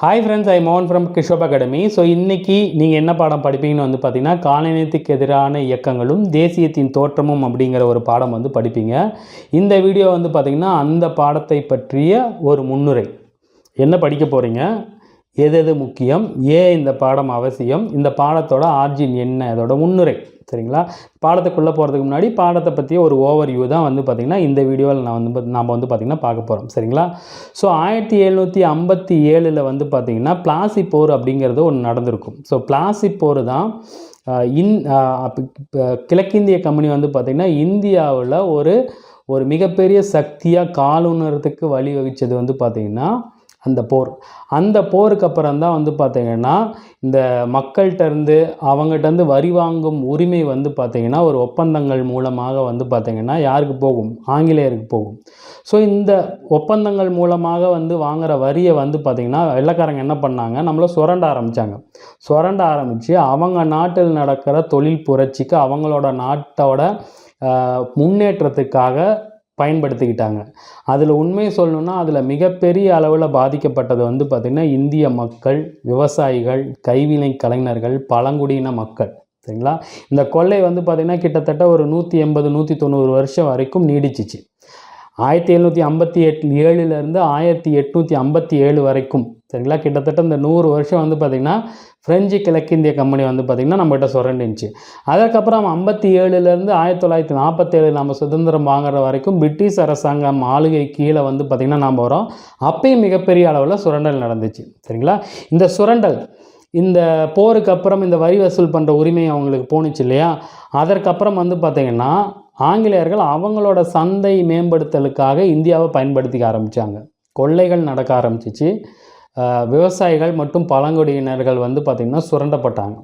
Hi friends I மோகன் from கிஷோப் academy so இன்றைக்கி நீங்கள் என்ன பாடம் படிப்பீங்கன்னு வந்து பார்த்தீங்கன்னா காலநிலத்துக்கு எதிரான இயக்கங்களும் தேசியத்தின் தோற்றமும் அப்படிங்கிற ஒரு பாடம் வந்து படிப்பீங்க. இந்த வீடியோ வந்து பார்த்தீங்கன்னா அந்த பாடத்தை பற்றிய ஒரு முன்னுரை. என்ன படிக்க போகிறீங்க எது எது முக்கியம்? ஏன் இந்த பாடம் அவசியம்? இந்த பாடத்தோட ஆர்ஜின் என்ன? அதோட முன்னுரை. சரிங்களா? பாடத்துக்குள்ளே போகிறதுக்கு முன்னாடி பாடத்தை பற்றிய ஒரு ஓவர் வியூ தான் வந்து பார்த்திங்கன்னா இந்த வீடியோவில் நான் வந்து நாம் வந்து பார்த்திங்கன்னா பார்க்க போகிறோம் சரிங்களா? ஸோ ஆயிரத்தி எழுநூற்றி ஐம்பத்தி ஏழில் வந்து பார்த்திங்கன்னா பிளாசி போர் அப்படிங்கிறது ஒன்று நடந்திருக்கும். ஸோ பிளாசி போர் தான் இன் கிழக்கிந்திய கம்பெனி வந்து பார்த்திங்கன்னா இந்தியாவில் ஒரு ஒரு மிகப்பெரிய சக்தியாக காலுணர்றதுக்கு வழிவகுச்சது வந்து பார்த்திங்கன்னா அந்த போர். அந்த போருக்கு அப்புறம் தான் வந்து பார்த்திங்கன்னா இந்த மக்கள்கிட்டருந்து அவங்ககிட்டருந்து வரி வாங்கும் உரிமை வந்து பார்த்திங்கன்னா ஒரு ஒப்பந்தங்கள் மூலமாக வந்து பார்த்திங்கன்னா யாருக்கு போகும்? ஆங்கிலேயருக்கு போகும். ஸோ இந்த ஒப்பந்தங்கள் மூலமாக வந்து வாங்குகிற வரியை வந்து பார்த்திங்கன்னா வெள்ளைக்காரங்க என்ன பண்ணாங்க? நம்மளை சுரண்ட ஆரம்பித்தாங்க சுரண்ட ஆரம்பித்து அவங்க நாட்டில் நடக்கிற தொழில் புரட்சிக்கு அவங்களோட நாட்டோட முன்னேற்றத்துக்காக பயன்படுத்திக்கிட்டாங்க. அதில் உண்மை சொல்லணுன்னா அதில் மிகப்பெரிய அளவில் பாதிக்கப்பட்டது வந்து பார்த்திங்கன்னா இந்திய மக்கள் விவசாயிகள் கைவினை கலைஞர்கள் பழங்குடியின மக்கள். சரிங்களா? இந்த கொள்ளை வந்து பார்த்திங்கன்னா கிட்டத்தட்ட ஒரு நூற்றி எண்பது நூற்றி தொண்ணூறு வருஷம் வரைக்கும் நீடிச்சிச்சு. ஆயிரத்தி எழுநூற்றி ஐம்பத்தி எட் ஏழுலேருந்து ஆயிரத்தி எட்நூற்றி ஐம்பத்தி ஏழு வரைக்கும் சரிங்களா? கிட்டத்தட்ட இந்த நூறு வருஷம் வந்து பார்த்திங்கன்னா பிரெஞ்சு கிழக்கிந்திய கம்பெனி வந்து பார்த்திங்கன்னா நம்மகிட்ட சுரண்டுச்சு அதற்கப்புறம் ஐம்பத்தி ஏழுலேருந்து ஆயிரத்தி தொள்ளாயிரத்தி நாற்பத்தேழு நம்ம சுதந்திரம் வாங்குற வரைக்கும் பிரிட்டிஷ் அரசாங்கம் ஆளுகை கீழே வந்து பார்த்திங்கன்னா நாம் வரோம். அப்பயும் மிகப்பெரிய அளவில் சுரண்டல் நடந்துச்சு. சரிங்களா? இந்த சுரண்டல் இந்த போருக்கு அப்புறம் இந்த வரி வசூல் பண்ணுற உரிமை அவங்களுக்கு போணுச்சு இல்லையா? அதற்கப்புறம் வந்து பார்த்திங்கன்னா ஆங்கிலேயர்கள் அவங்களோட சந்தை மேம்படுத்தலுக்காக இந்தியாவை பயன்படுத்திக்க ஆரம்பித்தாங்க கொள்ளைகள் நடக்க ஆரம்பிச்சிச்சு. விவசாயிகள் மற்றும் பழங்குடியினர்கள் வந்து பார்த்திங்கன்னா சுரண்டப்பட்டாங்க.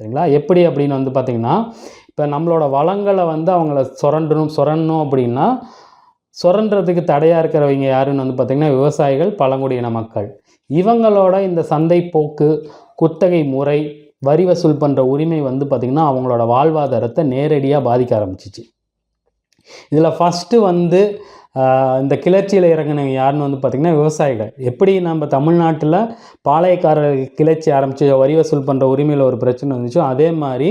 சரிங்களா? எப்படி அப்படின்னு வந்து பார்த்திங்கன்னா இப்போ நம்மளோட வளங்களை வந்து அவங்கள சுரண்டணும் சுரண்டணும் அப்படின்னா சுரண்டுறதுக்கு தடையாக இருக்கிறவங்க யாருன்னு வந்து பார்த்திங்கன்னா விவசாயிகள் பழங்குடியின மக்கள். இவங்களோட இந்த சந்தை போக்கு குத்தகை முறை வரி வசூல் பண்ணுற உரிமை வந்து பார்த்திங்கன்னா அவங்களோட வாழ்வாதாரத்தை நேரடியாக பாதிக்க ஆரம்பிச்சிச்சு. இதில் ஃபஸ்ட்டு வந்து இந்த கிளர்ச்சியில் இறங்கினவங்க யாருன்னு வந்து பார்த்திங்கன்னா விவசாயிகள். எப்படி நம்ம தமிழ்நாட்டில் பாளையக்காரர் கிளர்ச்சி ஆரம்பித்து வரி வசூல் பண்ணுற உரிமையில் ஒரு பிரச்சனை வந்துச்சோ அதே மாதிரி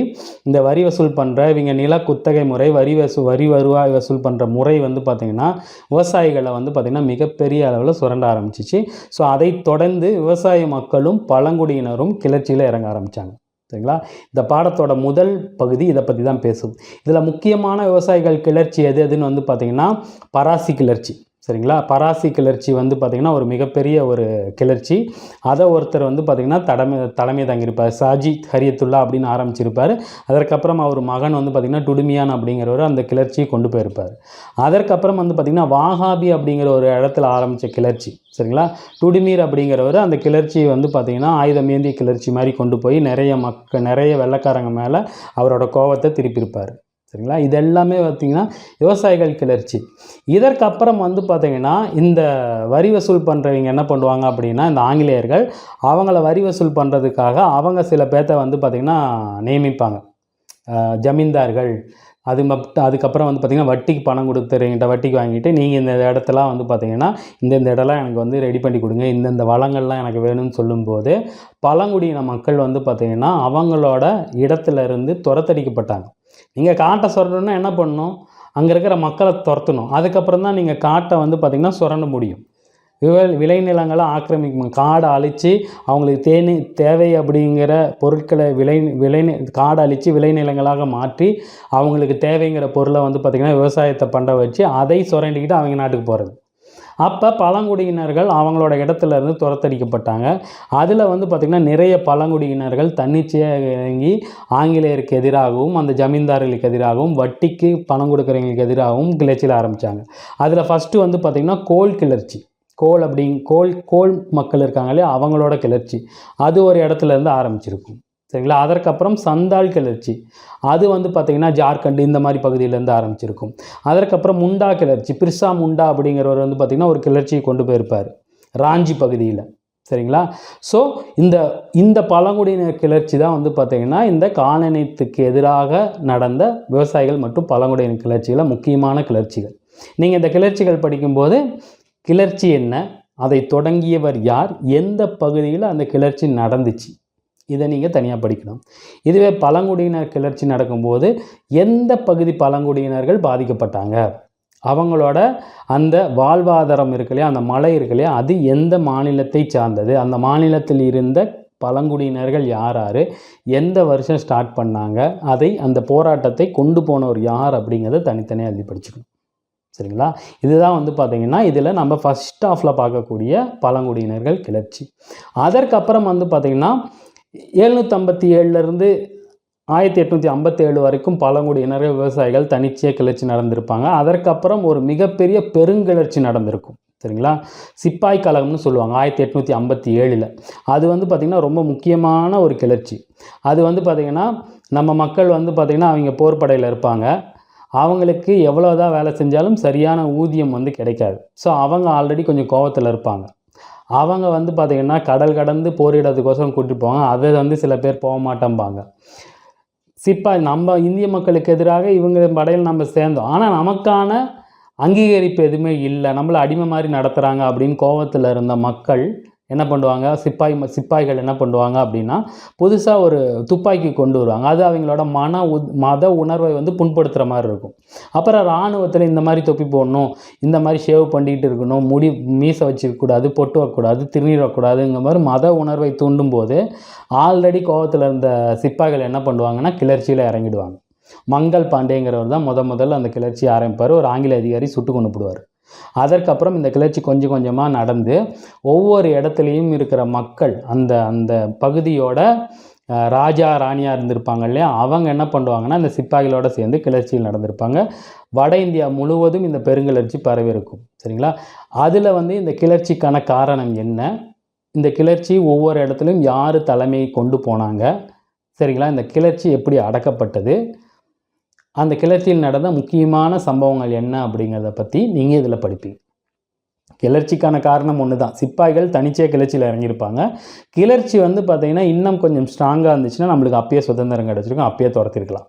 இந்த வரி வசூல் பண்ணுற இவங்க நில குத்தகை முறை வரி வசூல் வரி வருவாய் வசூல் பண்ணுற முறை வந்து பார்த்திங்கன்னா விவசாயிகளை வந்து பார்த்திங்கன்னா மிகப்பெரிய அளவில் சுரண்ட ஆரம்பிச்சிச்சு. ஸோ அதை தொடர்ந்து விவசாய மக்களும் பழங்குடியினரும் கிளர்ச்சியில் இறங்க ஆரம்பித்தாங்க சரிங்களா? இந்த பாடத்தோட முதல் பகுதி இதை பற்றி தான் பேசும். இதில் முக்கியமான விவசாயிகள் கிளர்ச்சி எது எதுன்னு வந்து பார்த்திங்கன்னா பராசி கிளர்ச்சி. சரிங்களா? பராசி கிளர்ச்சி வந்து பார்த்திங்கன்னா ஒரு மிகப்பெரிய ஒரு கிளர்ச்சி. அதை ஒருத்தர் வந்து பார்த்திங்கன்னா தலைமை தலைமை தாங்கியிருப்பார். சாஜித் ஹரியத்துல்லா அப்படின்னு ஆரம்பிச்சிருப்பார். அதற்கப்புறம் அவர் மகன் வந்து பார்த்திங்கன்னா டுடுமியான் அப்படிங்கிறவர் அந்த கிளர்ச்சியை கொண்டு போயிருப்பார். அதற்கப்புறம் வந்து பார்த்திங்கன்னா வாகாபி அப்படிங்கிற ஒரு இடத்துல ஆரம்பித்த கிளர்ச்சி. சரிங்களா? டுடுமீர் அப்படிங்கிறவர் அந்த கிளர்ச்சியை வந்து பார்த்திங்கன்னா ஆயுதம் ஏந்திய கிளர்ச்சி மாதிரி கொண்டு போய் நிறைய மக்க நிறைய வெள்ளைக்காரங்க மேலே அவரோட கோவத்தை திருப்பியிருப்பார். சரிங்களா? இது எல்லாமே பார்த்திங்கன்னா விவசாயிகள் கிளர்ச்சி. இதற்கப்புறம் வந்து பார்த்திங்கன்னா இந்த வரி வசூல் பண்ணுறவங்க என்ன பண்ணுவாங்க அப்படின்னா இந்த ஆங்கிலேயர்கள் அவங்கள வரி வசூல் பண்ணுறதுக்காக அவங்க சில பேர்த்த வந்து பார்த்திங்கன்னா நியமிப்பாங்க. ஜமீன்தார்கள். அது மட்டும் அதுக்கப்புறம் வந்து பார்த்திங்கன்னா வட்டிக்கு பணம் கொடுத்துறீங்கிட்ட வட்டிக்கு வாங்கிட்டு நீங்கள் இந்த இடத்தெல்லாம் வந்து பார்த்திங்கன்னா இந்த இந்த இடம்லாம் எனக்கு வந்து ரெடி பண்ணி கொடுங்க இந்தந்த வளங்கள்லாம் எனக்கு வேணும்னு சொல்லும்போது பழங்குடியின மக்கள் வந்து பார்த்திங்கன்னா அவங்களோட இடத்துல இருந்து துரத்தடிக்கப்பட்டாங்க. நீங்கள் காட்டை சுரண்டணுன்னா என்ன பண்ணணும்? அங்கே இருக்கிற மக்களை துரத்தணும். அதுக்கப்புறம் தான் நீங்கள் காட்டை வந்து பார்த்திங்கன்னா சுரண்ட முடியும். விவ விளைநிலங்களை ஆக்கிரமிக்கும். காடை அழித்து அவங்களுக்கு தேனி தேவை அப்படிங்கிற பொருட்களை விளை விளை காடை அழித்து விளைநிலங்களாக மாற்றி அவங்களுக்கு தேவைங்கிற பொருளை வந்து பார்த்திங்கன்னா விவசாயத்தை பண்ண வச்சு அதை சுரண்டிக்கிட்டு அவங்க நாட்டுக்கு போகிறது அப்போ பழங்குடியினர்கள் அவங்களோட இடத்துல இருந்து துரத்தடிக்கப்பட்டாங்க. அதில் வந்து பார்த்திங்கன்னா நிறைய பழங்குடியினர்கள் தன்னிச்சையாக இறங்கி ஆங்கிலேயருக்கு எதிராகவும் அந்த ஜமீன்தார்களுக்கு எதிராகவும் வட்டிக்கு பணம் கொடுக்குறவங்களுக்கு எதிராகவும் கிளர்ச்சியில் ஆரம்பித்தாங்க அதில் ஃபஸ்ட்டு வந்து பார்த்திங்கன்னா கோல் கிளர்ச்சி. கோல் அப்படிங் கோல் கோல் மக்கள் இருக்காங்களே அவங்களோட கிளர்ச்சி. அது ஒரு இடத்துல இருந்து ஆரம்பிச்சிருக்கும். சரிங்களா? அதற்கப்புறம் சந்தால் கிளர்ச்சி. அது வந்து பார்த்திங்கன்னா ஜார்க்கண்ட் இந்த மாதிரி பகுதியிலேருந்து ஆரம்பிச்சிருக்கும். அதற்கப்புறம் முண்டா கிளர்ச்சி. பிர்சா முண்டா அப்படிங்கிறவர் வந்து பார்த்திங்கன்னா ஒரு கிளர்ச்சியை கொண்டு போயிருப்பார். ராஞ்சி பகுதியில். சரிங்களா? ஸோ இந்த இந்த பழங்குடியினர் கிளர்ச்சி தான் வந்து பார்த்திங்கன்னா இந்த காலனியத்துக்கு எதிராக நடந்த விவசாயிகள் மற்றும் பழங்குடியினர் கிளர்ச்சியில் முக்கியமான கிளர்ச்சிகள். நீங்கள் இந்த கிளர்ச்சிகள் படிக்கும்போது கிளர்ச்சி என்ன? அதை தொடங்கியவர் யார்? எந்த பகுதியில் அந்த கிளர்ச்சி நடந்துச்சு? இதை நீங்கள் தனியாக படிக்கணும். இதுவே பழங்குடியினர் கிளர்ச்சி நடக்கும்போது எந்த பகுதி பழங்குடியினர்கள் பாதிக்கப்பட்டாங்க? அவங்களோட அந்த வாழ்வாதாரம் இருக்கு இல்லையா அந்த மலை இருக்கு இல்லையா அது எந்த மாநிலத்தை சார்ந்தது? அந்த மாநிலத்தில் இருந்த பழங்குடியினர்கள் யார் யார்? எந்த வருஷம் ஸ்டார்ட் பண்ணாங்க? அதை அந்த போராட்டத்தை கொண்டு போனவர் யார் அப்படிங்கிறத தனித்தனியாக எழுதி படிச்சுக்கணும். சரிங்களா? இதுதான் வந்து பார்த்தீங்கன்னா இதில் நம்ம ஃபஸ்ட் ஆஃபில் பார்க்கக்கூடிய பழங்குடியினர்கள் கிளர்ச்சி. அதற்கப்புறம் வந்து பார்த்திங்கன்னா எழுநூற்றம்பத்தி ஏழுலேருந்து ஆயிரத்தி எட்நூற்றி ஐம்பத்தேழு வரைக்கும் பழங்குடியினர் விவசாயிகள் தனிச்சையாக கிளர்ச்சி நடந்திருப்பாங்க. அதற்கப்புறம் ஒரு மிகப்பெரிய பெருங்கிளர்ச்சி நடந்திருக்கும். சரிங்களா? சிப்பாய் கழகம்னு சொல்லுவாங்க ஆயிரத்தி எட்நூற்றி ஐம்பத்தி ஏழில் அது வந்து பார்த்திங்கன்னா ரொம்ப முக்கியமான ஒரு கிளர்ச்சி. அது வந்து பார்த்திங்கன்னா நம்ம மக்கள் வந்து பார்த்திங்கன்னா அவங்க போர்ப்படையில் இருப்பாங்க. அவங்களுக்கு எவ்வளோ தான் வேலை செஞ்சாலும் சரியான ஊதியம் வந்து கிடைக்காது. ஸோ அவங்க ஆல்ரெடி கொஞ்சம் கோவத்தில் இருப்பாங்க. அவங்க வந்து பார்த்திங்கன்னா கடல் கடந்து போரிடுறதுக்கோசரம் கூட்டிட்டு போவாங்க. அதை வந்து சில பேர் போக மாட்டேம்பாங்க. சிப்பாய் நம்ம இந்திய மக்களுக்கு எதிராக இவங்க படையில் நம்ம சேர்ந்தோம். ஆனால் நமக்கான அங்கீகரிப்பு எதுவுமே இல்லை. நம்மளை அடிமை மாதிரி நடத்துகிறாங்க அப்படின்னு கோவத்தில் இருந்த மக்கள் என்ன பண்ணுவாங்க? சிப்பாய் ம- சிப்பாய்கள் என்ன பண்ணுவாங்க அப்படின்னா புதுசாக ஒரு துப்பாக்கி கொண்டு வருவாங்க. அது அவங்களோட மன உ மத உணர்வை வந்து புண்படுத்துகிற மாதிரி இருக்கும். அப்புறம் இராணுவத்தில் இந்த மாதிரி தொப்பி போடணும் இந்த மாதிரி ஷேவ் பண்ணிக்கிட்டு இருக்கணும் முடி மீசை வச்சிருக்கக்கூடாது பொட்டு வைக்கக்கூடாது திருநீர் மாதிரி மத உணர்வை தூண்டும் போது ஆல்ரெடி கோவத்தில் இருந்த சிப்பாய்கள் என்ன பண்ணுவாங்கன்னா கிளர்ச்சியில் இறங்கிடுவாங்க. மங்கள் பாண்டேங்கிறவர் தான் முத முதல்ல அந்த கிளர்ச்சி ஆரம்பிப்பார். ஒரு ஆங்கில அதிகாரி சுட்டு கொண்டு போடுவார் அதற்கப்புறம் இந்த கிளர்ச்சி கொஞ்சம் கொஞ்சமாக நடந்து ஒவ்வொரு இடத்துலையும் இருக்கிற மக்கள் அந்த அந்த பகுதியோட ராஜா ராணியாக இருந்திருப்பாங்க இல்லையா? அவங்க என்ன பண்ணுவாங்கன்னா இந்த சிப்பாய்களோடு சேர்ந்து கிளர்ச்சியில் நடந்திருப்பாங்க. வட இந்தியா முழுவதும் இந்த பெருங்கிளர்ச்சி பரவி இருக்கும். சரிங்களா? அதில் வந்து இந்த கிளர்ச்சிக்கான காரணம் என்ன? இந்த கிளர்ச்சி ஒவ்வொரு இடத்துலையும் யார் தலைமையை கொண்டு போனாங்க? சரிங்களா? இந்த கிளர்ச்சி எப்படி அடக்கப்பட்டது? அந்த கிளர்ச்சியில் நடந்த முக்கியமான சம்பவங்கள் என்ன அப்படிங்கிறத பற்றி நீங்கள் இதில் படிப்பீங்க. கிளர்ச்சிக்கான காரணம் ஒன்று தான் சிப்பாய்கள் தனிச்சையாக கிளர்ச்சியில் இறங்கியிருப்பாங்க. கிளர்ச்சி வந்து பார்த்திங்கன்னா இன்னும் கொஞ்சம் ஸ்ட்ராங்காக இருந்துச்சுன்னா நம்மளுக்கு அப்பயே சுதந்திரம் கிடச்சிருக்கும். அப்பயே துரத்திருக்கலாம்.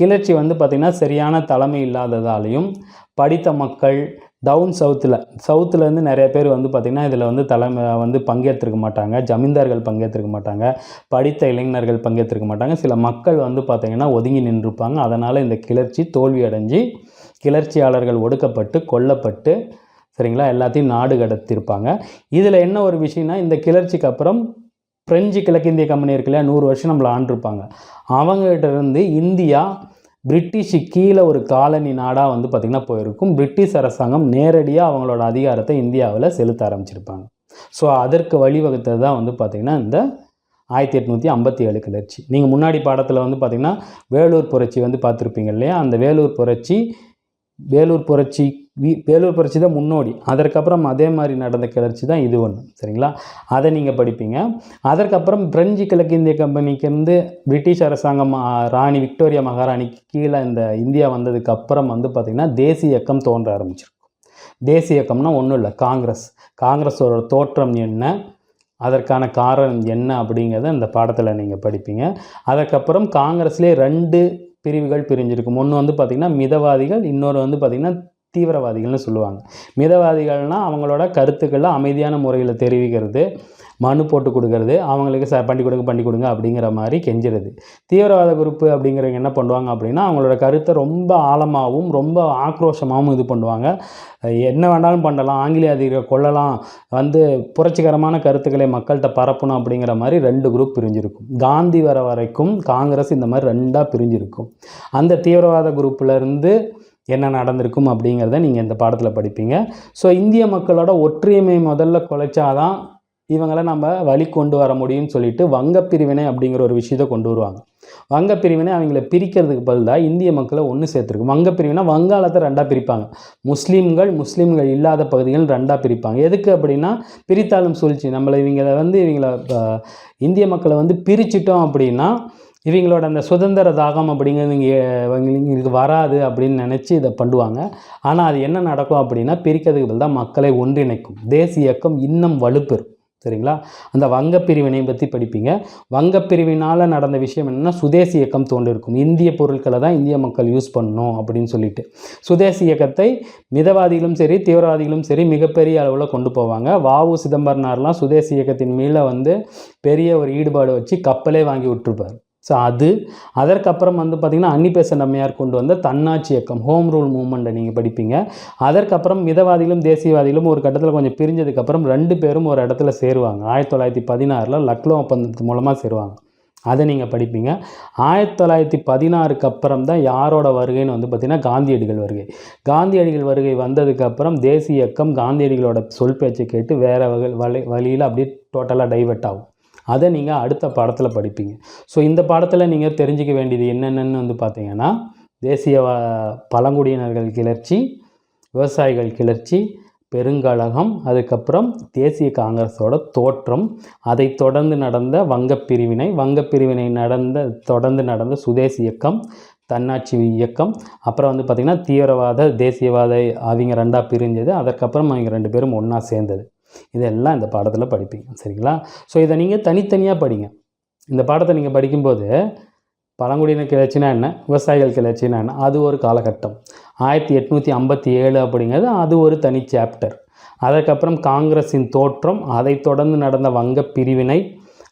கிளர்ச்சி வந்து பார்த்திங்கன்னா சரியான தலைமை இல்லாததாலையும் படித்த மக்கள் டவுன் சவுத்தில் சவுத்துலேருந்து நிறைய பேர் வந்து பார்த்திங்கன்னா இதில் வந்து தலைமை வந்து பங்கேற்றிருக்க மாட்டாங்க. ஜமீன்தார்கள் பங்கேற்றிருக்க மாட்டாங்க. படித்த இளைஞர்கள் பங்கேற்றிருக்க மாட்டாங்க. சில மக்கள் வந்து பார்த்திங்கன்னா ஒதுங்கி நின்றுருப்பாங்க அதனால் இந்த கிளர்ச்சி தோல்வி அடைஞ்சு கிளர்ச்சியாளர்கள் ஒடுக்கப்பட்டு கொல்லப்பட்டு சரிங்களா? எல்லாத்தையும் நாடு கடத்தியிருப்பாங்க இதில் என்ன ஒரு விஷயம்னா இந்த கிளர்ச்சிக்கு அப்புறம் பிரெஞ்சு கிழக்கிந்திய கம்பெனி இருக்கு இல்லையா? நூறு வருஷம் நம்மளை ஆண்டிருப்பாங்க. அவங்ககிட்ட இருந்து இந்தியா பிரிட்டிஷு கீழே ஒரு காலனி நாடாக வந்து பார்த்திங்கன்னா போயிருக்கும். பிரிட்டிஷ் அரசாங்கம் நேரடியாக அவங்களோட அதிகாரத்தை இந்தியாவில் செலுத்த ஆரம்பிச்சிருப்பாங்க. ஸோ அதற்கு வழிவகுத்தது தான் வந்து பார்த்திங்கன்னா இந்த ஆயிரத்தி எட்நூற்றி ஐம்பத்தி ஏழு கிளர்ச்சி நீங்கள் முன்னாடி பாடத்தில் வந்து பார்த்திங்கன்னா வேலூர் புரட்சி வந்து பார்த்துருப்பீங்க இல்லையா? அந்த வேலூர் புரட்சி வேலூர் புரட்சி வி- வேலூர் புரட்சி தான் முன்னோடி. அதற்கப்புறம் அதே மாதிரி நடந்த கிளர்ச்சி தான் இது ஒன்று சரிங்களா? அதை நீங்கள் படிப்பீங்க. அதற்கப்புறம் பிரெஞ்சு கிழக்கிந்திய கம்பெனிக்கு வந்து பிரிட்டிஷ் அரசாங்கம் ராணி விக்டோரியா மகாராணிக்கு கீழே இந்த இந்தியா வந்ததுக்கு அப்புறம் வந்து பார்த்திங்கன்னா தேசிய இயக்கம் தோன்ற ஆரம்பிச்சிருக்கும் தேசிய இயக்கம்னா ஒன்றும் இல்லை காங்கிரஸ். காங்கிரஸோட தோற்றம் என்ன? அதற்கான காரணம் என்ன அப்படிங்கிறத இந்த பாடத்தில் நீங்கள் படிப்பீங்க. அதற்கப்புறம் காங்கிரஸ்லேயே ரெண்டு பிரிவுகள் பிரிஞ்சிருக்கும் ஒன்று வந்து பார்த்திங்கன்னா மிதவாதிகள் இன்னொரு வந்து பார்த்திங்கன்னா தீவிரவாதிகள்னு சொல்லுவாங்க. மிதவாதிகள்னால் அவங்களோட கருத்துக்களை அமைதியான முறையில் தெரிவிக்கிறது மனு போட்டு கொடுக்கறது அவங்களுக்கு ச பண்ணி கொடுங்க பண்ணி கொடுங்க அப்படிங்கிற மாதிரி கெஞ்சுறது. தீவிரவாத குரூப்பு அப்படிங்கிறவங்க என்ன பண்ணுவாங்க அப்படின்னா அவங்களோட கருத்தை ரொம்ப ஆழமாகவும் ரொம்ப ஆக்ரோஷமாகவும் இது பண்ணுவாங்க. என்ன வேணாலும் பண்ணலாம் ஆங்கிலேய அதிகாரிகளை கொள்ளலாம் வந்து புரட்சிகரமான கருத்துக்களை மக்கள்கிட்ட பரப்பணும் அப்படிங்கிற மாதிரி ரெண்டு குரூப் பிரிஞ்சிருக்கும். காந்தி வர வரைக்கும் காங்கிரஸ் இந்த மாதிரி ரெண்டாக பிரிஞ்சிருக்கும். அந்த தீவிரவாத குரூப்பில் இருந்து என்ன நடந்திருக்கும் அப்படிங்கிறத நீங்கள் இந்த பாடத்தில் படிப்பீங்க. ஸோ இந்திய மக்களோட ஒற்றுமை முதல்ல குலைச்சாதான் இவங்களை நம்ம வழி கொண்டு வர முடியும்னு சொல்லிட்டு வங்கப் பிரிவினை அப்படிங்கிற ஒரு விஷயத்தை கொண்டு வருவாங்க. வங்கப் பிரிவினை அவங்கள பிரிக்கிறதுக்கு பதிலாக இந்திய மக்களை ஒன்று சேர்த்துருக்கும். வங்க பிரிவினை வங்காளத்தை ரெண்டாக பிரிப்பாங்க. முஸ்லீம்கள் முஸ்லீம்கள் இல்லாத பகுதிகள் ரெண்டாக பிரிப்பாங்க. எதுக்கு அப்படின்னா பிரித்தாளும் சூழ்ச்சி. நம்மளை இவங்களை வந்து இவங்கள இந்திய மக்களை வந்து பிரிச்சிட்டோம் அப்படின்னா இவங்களோட அந்த சுதந்திர தாகம் அப்படிங்கிறது இங்கே இவங்களுக்கு வராது அப்படின்னு நினச்சி இதை பண்ணுவாங்க. ஆனால் அது என்ன நடக்கும் அப்படின்னா பிரிக்கிறதுக்கு தான் மக்களை ஒன்றிணைக்கும். தேசிய இயக்கம் இன்னும் வலுப்பெறும். சரிங்களா? அந்த வங்கப்பிரிவினை பற்றி படிப்பீங்க. வங்கப்பிரிவினால் நடந்த விஷயம் என்னென்னா சுதேசி இயக்கம் தோன்றிருக்கும். இந்திய பொருட்களை தான் இந்திய மக்கள் யூஸ் பண்ணணும் அப்படின்னு சொல்லிட்டு. சுதேசி இயக்கத்தை மிதவாதிகளும் சரி தீவிரவாதிகளும் சரி மிகப்பெரிய அளவில் கொண்டு போவாங்க. வாவு சிதம்பரனார்லாம் சுதேசி இயக்கத்தின் மேலே வந்து பெரிய ஒரு ஈடுபாடு வச்சு கப்பலே வாங்கி விட்டுருப்பார். ஸோ அது அதற்கப்புறம் வந்து பார்த்திங்கன்னா அன்னிபேசன் அம்மையார் கொண்டு வந்த தன்னாட்சி இயக்கம் ஹோம் ரூல் மூமெண்ட்டை நீங்கள் படிப்பீங்க. அதற்கப்புறம் மிதவாதிகளும் தேசியவாதிகளும் ஒரு கட்டத்தில் கொஞ்சம் பிரிஞ்சதுக்கப்புறம் ரெண்டு பேரும் ஒரு இடத்துல சேருவாங்க. ஆயிரத்தி தொள்ளாயிரத்தி பதினாறில் லக்னோ ஒப்பந்தத்து மூலமாக சேருவாங்க. அதை நீங்கள் படிப்பீங்க. ஆயிரத்தி தொள்ளாயிரத்தி பதினாறுக்கு அப்புறம் தான் யாரோட வருகைன்னு வந்து பார்த்திங்கன்னா காந்தியடிகள் வருகை. காந்தியடிகள் வருகை வந்ததுக்கப்புறம் தேசிய இயக்கம் காந்தியடிகளோட சொல் பேச்சை கேட்டு வேறு வகை வழி வழியில் அப்படியே டோட்டலாக டைவெர்ட் ஆகும். அதை நீங்கள் அடுத்த பாடத்தில் படிப்பீங்க. ஸோ இந்த பாடத்தில் நீங்கள் தெரிஞ்சிக்க வேண்டியது என்னென்னு வந்து பார்த்தீங்கன்னா தேசிய பழங்குடியினர்கள் கிளர்ச்சி விவசாயிகள் கிளர்ச்சி பெருங்கழகம் அதுக்கப்புறம் தேசிய காங்கிரஸோட தோற்றம் அதை தொடர்ந்து நடந்த வங்கப் பிரிவினை வங்கப் பிரிவினை நடந்த தொடர்ந்து நடந்த சுதேசி இயக்கம் தன்னாட்சி இயக்கம் அப்புறம் வந்து பார்த்திங்கன்னா தீவிரவாத தேசியவாத அவங்க ரெண்டாக பிரிஞ்சது அதற்கப்புறம் அவங்க ரெண்டு பேரும் ஒன்றா சேர்ந்தது. இதெல்லாம் இந்த பாடத்தில் படிப்பீங்க. சரிங்களா? ஸோ இதை நீங்கள் தனித்தனியாக படிங்க. இந்த பாடத்தை நீங்கள் படிக்கும்போது பழங்குடியினர் கிளர்ச்சினா என்ன? விவசாயிகள் கிளர்ச்சினா என்ன? அது ஒரு காலகட்டம். ஆயிரத்தி எட்நூற்றி ஐம்பத்தி ஏழு அப்படிங்கிறது அது ஒரு தனி சாப்டர் அதற்கப்புறம் காங்கிரஸின் தோற்றம் அதைத் தொடர்ந்து நடந்த வங்க பிரிவினை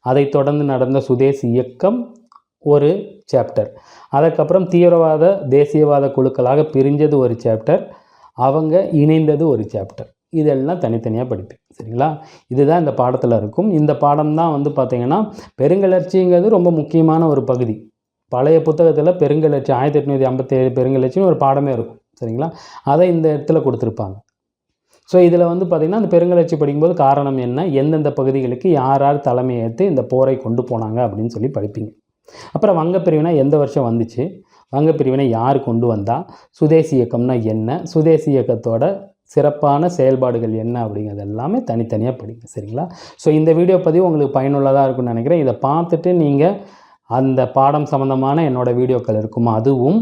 அதைத் தொடர்ந்து நடந்த சுதேசி இயக்கம் ஒரு சாப்டர் அதற்கப்புறம் தீவிரவாத தேசியவாத குழுக்களாக பிரிஞ்சது ஒரு சாப்டர் அவங்க இணைந்தது ஒரு சாப்டர் இதெல்லாம் தனித்தனியாக படிப்பேன் சரிங்களா? இதுதான் இந்த பாடத்தில் இருக்கும். இந்த பாடம் தான் வந்து பார்த்திங்கன்னா பெருங்கிளர்ச்சிங்கிறது ரொம்ப முக்கியமான ஒரு பகுதி. பழைய புத்தகத்தில் பெருங்கிளர்ச்சி ஆயிரத்தி எட்நூற்றி ஐம்பத்தேழு பெருங்கிளர்ச்சின்னு ஒரு பாடமே இருக்கும். சரிங்களா? அதை இந்த இடத்துல கொடுத்துருப்பாங்க. ஸோ இதில் வந்து பார்த்திங்கன்னா அந்த பெருங்கிளர்ச்சி படிக்கும்போது காரணம் என்ன? எந்தெந்த பகுதிகளுக்கு யார் யார் தலைமை ஏற்று இந்த போரை கொண்டு போனாங்க அப்படின்னு சொல்லி படிப்பீங்க. அப்புறம் வங்க பிரிவினை எந்த வருஷம் வந்துச்சு? வங்க பிரிவினை யார் கொண்டு வந்தால் சுதேசி இயக்கம்னா என்ன? சுதேசி இயக்கத்தோட சிறப்பான செயல்பாடுகள் என்ன அப்படிங்கிறது எல்லாமே தனித்தனியாக படிங்க சரிங்களா? ஸோ இந்த வீடியோ பதிவு உங்களுக்கு பயனுள்ளதாக இருக்கும்னு நினைக்கிறேன். இதை பார்த்துட்டு நீங்கள் அந்த பாடம் சம்மந்தமான என்னோடய வீடியோக்கள் இருக்கும் அதுவும்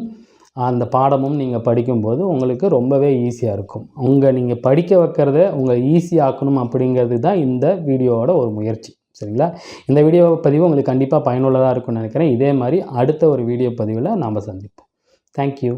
அந்த பாடமும் நீங்கள் படிக்கும்போது உங்களுக்கு ரொம்பவே ஈஸியாக இருக்கும். உங்கள் நீங்கள் படிக்க வைக்கிறத உங்கள் ஈஸியாக்கணும் அப்படிங்கிறது தான் இந்த வீடியோவோட ஒரு முயற்சி சரிங்களா? இந்த வீடியோ பதிவு உங்களுக்கு கண்டிப்பாக பயனுள்ளதாக இருக்கும்னு நினைக்கிறேன். இதே மாதிரி அடுத்த ஒரு வீடியோ பதிவில் நாம் சந்திப்போம். தேங்க்யூ